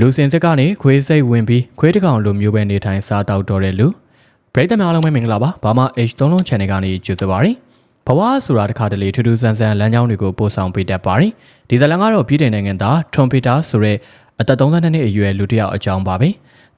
လူစင်စစ်ကနေခွေးစိတ်ဝင်ပြီးခွေးတစ်ကောင်လိုမျိုးပဲနေထိုင်စားတောက်တော့တဲ့လူပရိသတ်များအားလုံးပဲမင်္ဂလာပါဘာမှ H3 လုံး channel ကနေကြိုဆိုပါရစေဘဝဆိုတာတစ်ခါတလေထူးထူးဆန်းဆန်းလမ်းကြောင်းတွေကိုပို့ဆောင်ပေးတတ်ပါတယ်ဒီဇလန်ကတော့ပြည်ထောင်နိုင်ငံသားထွန်ပီတာဆိုတဲ့အသက်32နှစ်အရွယ်လူတစ်ယောက်အကြောင်းပါပဲ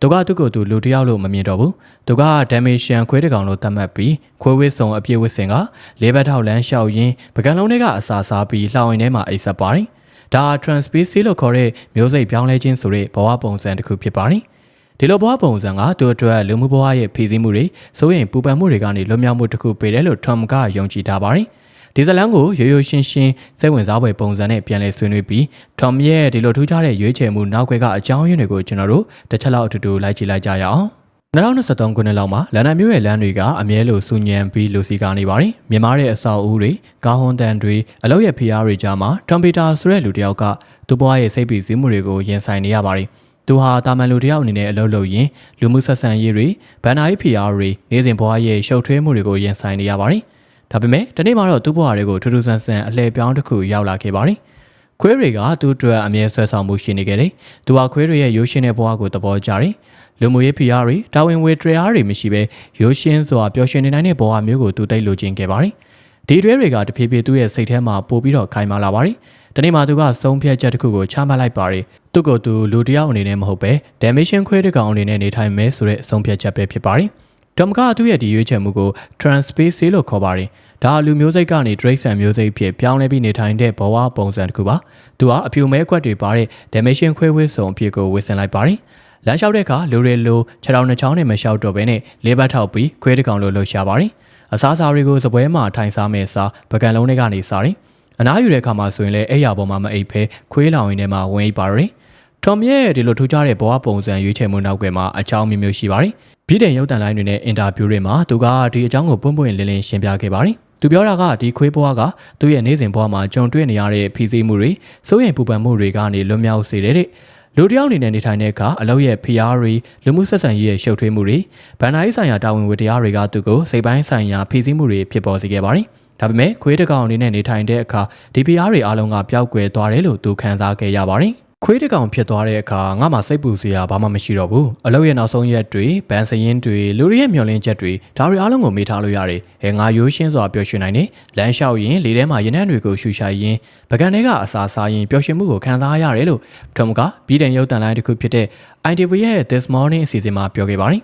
သူကသူ့ကိုယ်သူလူတစ်ယောက်လို့မမြင်တော့ဘူးသူကဒမ်မီရှန်ခွေးတစ်ကောင်လို့သတ်မှတ်ပြီးခွေးဝစ်စုံအပြည့်ဝစ်စင်ကလေးဘက်ထောက်လမ်းလျှောက်ရင်းပကံလုံးတွေကအစာစားပြီးလှောင်ရင်ထဲမှာအိပ်ဆက်ပါတယ် ဒါ transparency လို့ခေါ်တဲ့မျိုးစိတ်ပြောင်းလဲခြင်းဆိုတဲ့ဘဝပုံစံတစ်ခုဖြစ်ပါတယ်။ဒီလိုဘဝပုံစံကသူ့အတွက်လူမှုဘဝရဲ့ဖြည့်ဆည်းမှုတွေစိုးရင်ပူပန်မှုတွေကနေလွတ်မြောက်မှုတစ်ခုပေးတယ်လို့ Trump ကယုံကြည်ထားပါတယ်။ဒီဇလန်ကိုရိုးရိုးရှင်းရှင်းစိတ်ဝင်စားဖွယ်ပုံစံနဲ့ပြန်လည်ဆွေးနွေးပြီး Trump ရဲ့ဒီလိုထူးခြားတဲ့ရွေးချယ်မှုနောက်ွယ်ကအကြောင်းရင်းတွေကိုကျွန်တော်တို့တစ်ချက်လောက်အတူတူလိုက်ကြည့်လိုက်ကြရအောင်။ 2023ခုနှစ်လောက်မှာလန်ဒန်မြို့ရဲ့လမ်းတွေကအမြဲလိုစူညံပြီးလူစီကနေပါတယ်။မြန်မာတဲ့အဆောက်အဦတွေကားဟွန်တန်တွေအလုပ်ရဲ့ဖီအားတွေကြားမှာထမ်ပီတာဆိုတဲ့လူတစ်ယောက်ကသူ့ဘဝရဲ့စိတ်ပီစည်းမှုတွေကိုရင်ဆိုင်နေရပါတယ်။သူဟာတာမန်လူတစ်ယောက်အနေနဲ့အလုပ်လုပ်ရင်းလူမှုဆက်ဆံရေးတွေဗန်နာရေးဖီအားတွေနေစဉ်ဘဝရဲ့ရှုပ်ထွေးမှုတွေကိုရင်ဆိုင်နေရပါတယ်။ဒါပေမဲ့ဒီနေ့မှာတော့သူ့ဘဝတွေကိုထူးထူးဆန်းဆန်းအလှည့်ပြောင်းတစ်ခုရောက်လာခဲ့ပါတယ်။ခွေးတွေကသူ့အတွက်အမြဲဆွဲဆောင်မှုရှိနေခဲ့တယ်။သူဟာခွေးတွေရဲ့ရိုးရှင်းတဲ့ဘဝကိုသဘောကျတယ်။ လူမှုရေးဖိအားတွေတာဝန်ဝေတရားတွေမရှိဘဲရိုးရှင်းစွာပျော်ရွှင်နေနိုင်တဲ့ဘဝမျိုးကိုသူတိတ်လိုချင်ခဲ့ပါတယ်။ဒီတွဲတွေကတဖြည်းဖြည်းသူ့ရဲ့စိတ်ထဲမှာပို့ပြီးတော့ခိုင်မာလာပါတယ်။ဒီနေ့မှသူကဆုံးဖြတ်ချက်တစ်ခုကိုချမှတ်လိုက်ပါတယ်။သူ့ကိုယ်သူလူတစ်ယောက်အနေနဲ့မဟုတ်ပဲ damation ခွဲတဲ့ကောင်အနေနဲ့နေထိုင်မယ်ဆိုတဲ့ဆုံးဖြတ်ချက်ပဲဖြစ်ပါတယ်။ဒမ်ကသူ့ရဲ့ဒီရွေးချယ်မှုကို transpace လို့ခေါ်ပါတယ်။ဒါလူမျိုးစိတ်ကနေ Drake ဆန်မျိုးစိတ်ဖြစ်ပြောင်းလဲပြီးနေထိုင်တဲ့ဘဝပုံစံတစ်ခုပါ။သူဟာအပြူမဲခွက်တွေပါတဲ့ damation ခွဲဝဲစုံအဖြစ်ကိုဝေဆင်လိုက်ပါတယ်။ လမ်းလျှောက်တဲ့အခါလူတွေလိုခြေထောက်နှချောင်းနဲ့မလျှောက်တော့ဘဲနဲ့လေးဘတ်ထောက်ပြီးခွေးတစ်ကောင်လိုလှုပ်ရှားပါတယ်။အစားအစာတွေကိုစပွဲမှာထိုင်စားမဲ့စားပကံလုံးတွေကနေစားတယ်။အနားယူတဲ့အခါမှာဆိုရင်လည်းအဲ့ရပေါ်မှာမအိပ်ဖဲခွေးလောင်ရင်းထဲမှာဝင်အိပ်ပါတယ်။ထွန်ရဲ့ဒီလိုထူးခြားတဲ့ဘဝပုံစံရွေးချယ်မှုနောက်ကွယ်မှာအကြောင်းမျိုးမျိုးရှိပါတယ်။ပြည်တယ်ရုပ်တံလိုင်းတွေနဲ့အင်တာဗျူးတွေမှာသူကဒီအကြောင်းကိုပွင့်ပွင့်လင်းလင်းရှင်းပြခဲ့ပါတယ်။သူပြောတာကဒီခွေးဘွားကသူ့ရဲ့နေ့စဉ်ဘဝမှာကြုံတွေ့နေရတဲ့ဖိစီးမှုတွေစိုးရိမ်ပူပန်မှုတွေကနေလွတ်မြောက်စေတဲ့ လူတယောက်အနေနဲ့နေထိုင်တဲ့အခါအလုပ်ရဲ့ဖိအားတွေလူမှုဆက်ဆံရေးရဲ့ရှုပ်ထွေးမှုတွေဗန်နာရေးဆိုင်ရာတာဝန်ဝတ္တရားတွေကသူ့ကိုစိတ်ပိုင်းဆိုင်ရာဖိစီးမှုတွေဖြစ်ပေါ်စေခဲ့ပါတယ်။ဒါပေမဲ့ခွေးတကောင်အနေနဲ့နေထိုင်တဲ့အခါဒီဖိအားတွေအလုံးကပျောက်ကွယ်သွားတယ်လို့သူခံစားခဲ့ရပါတယ်။ ခွေးတကောင်ဖြစ်သွားတဲ့အခါငါမှစိတ်ပူစရာဘာမှမရှိတော့ဘူးအလုပ်ရဲ့နောက်ဆုံးရက်တွေဗန်စရင်တွေလူတွေရဲ့မျောလင်းချက်တွေဒါတွေအားလုံးကိုမေးထားလို့ရတယ်အဲငါရိုးရှင်းစွာပျော်ရွှင်နိုင်တယ်လမ်းလျှောက်ရင်လေထဲမှာရနံ့တွေကိုရှူရှိုက်ရင်ပကံတွေကအစာစားရင်ပျော်ရွှင်မှုကိုခံစားရတယ်လို့ထမကပြည်တယ်ရုပ်တန်လိုင်းတစ်ခုဖြစ်တဲ့ ITV ရဲ့ This Morning အစီအစဉ်မှာပြောခဲ့ပါတယ်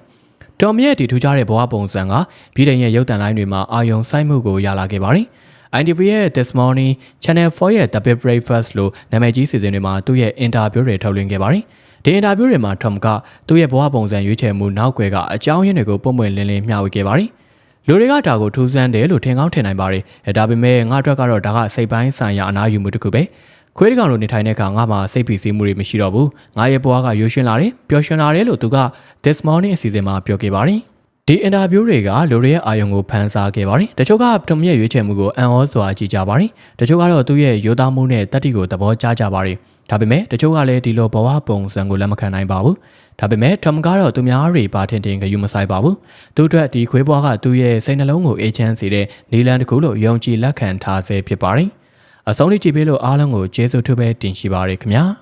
တော်မြရဲ့ဒီထူးခြားတဲ့ဘဝပုံစံကပြည်တယ်ရဲ့ရုပ်တန်လိုင်းတွေမှာအာယုံစိုက်မှုကိုရလာခဲ့ပါတယ်။ ITV ရဲ့ This Morning Channel 4ရဲ့ The Big Breakfast လို့နာမည်ကြီးစီစဉ်တွေမှာသူ့ရဲ့အင်တာဗျူးတွေထုတ်လွှင့်ခဲ့ပါတယ်။ဒီအင်တာဗျူးတွေမှာ Trump ကသူ့ရဲ့ဘဝပုံစံရွေးချယ်မှုနောက်ွယ်ကအကြောင်းရင်းတွေကိုပုံပွင့်လင်းလင်းမျှဝေခဲ့ပါတယ်။လူတွေကဒါကိုထူးဆန်းတယ်လို့ထင်ကောင်းထင်နိုင်ပါတယ်။အဲဒါပေမဲ့ငါအတွက်ကတော့ဒါကစိတ်ပိုင်းဆိုင်ရာအနားယူမှုတစ်ခုပဲ။ခွေးတကောင်လိုနေထိုင်တဲ့အခါငါမှစိတ်ဖိစီးမှုတွေမရှိတော့ဘူး။ငါရဲ့ဘဝကရွှေရှင်လာတယ်ပျော်ရွှင်လာတယ်လို့သူက This Morning အစီအစဉ်မှာပြောခဲ့ပါတယ်။ ဒီအင်တာဗျူးတွေကလူတွေရဲ့အာယုံကိုဖန်ဆာခဲ့ပါတယ်။တချို့ကထုံရဲ့ရွေးချယ်မှုကိုအံ့ဩစွာကြည့်ကြပါတယ်။တချို့ကတော့သူ့ရဲ့ရိုးသားမှုနဲ့တတိကိုသဘောကျကြပါတယ်။ဒါပေမဲ့တချို့ကလည်းဒီလိုဘဝပုံစံကိုလက်မခံနိုင်ပါဘူး။ဒါပေမဲ့ထမ်ကတော့သူများတွေပါထင်တင်ဂယူမဆိုင်ပါဘူး။သူ့အတွက်ဒီခွေးဘွားကသူ့ရဲ့စိတ်နှလုံးကိုအေးချမ်းစေတဲ့နီလန်တစ်ခုလို့ယုံကြည်လက်ခံထားဆဲဖြစ်ပါတယ်။အဆုံးထိကြည့်ပေးလို့အားလုံးကိုကျေးဇူးထူးပဲတင်ရှိပါရခင်ဗျာ။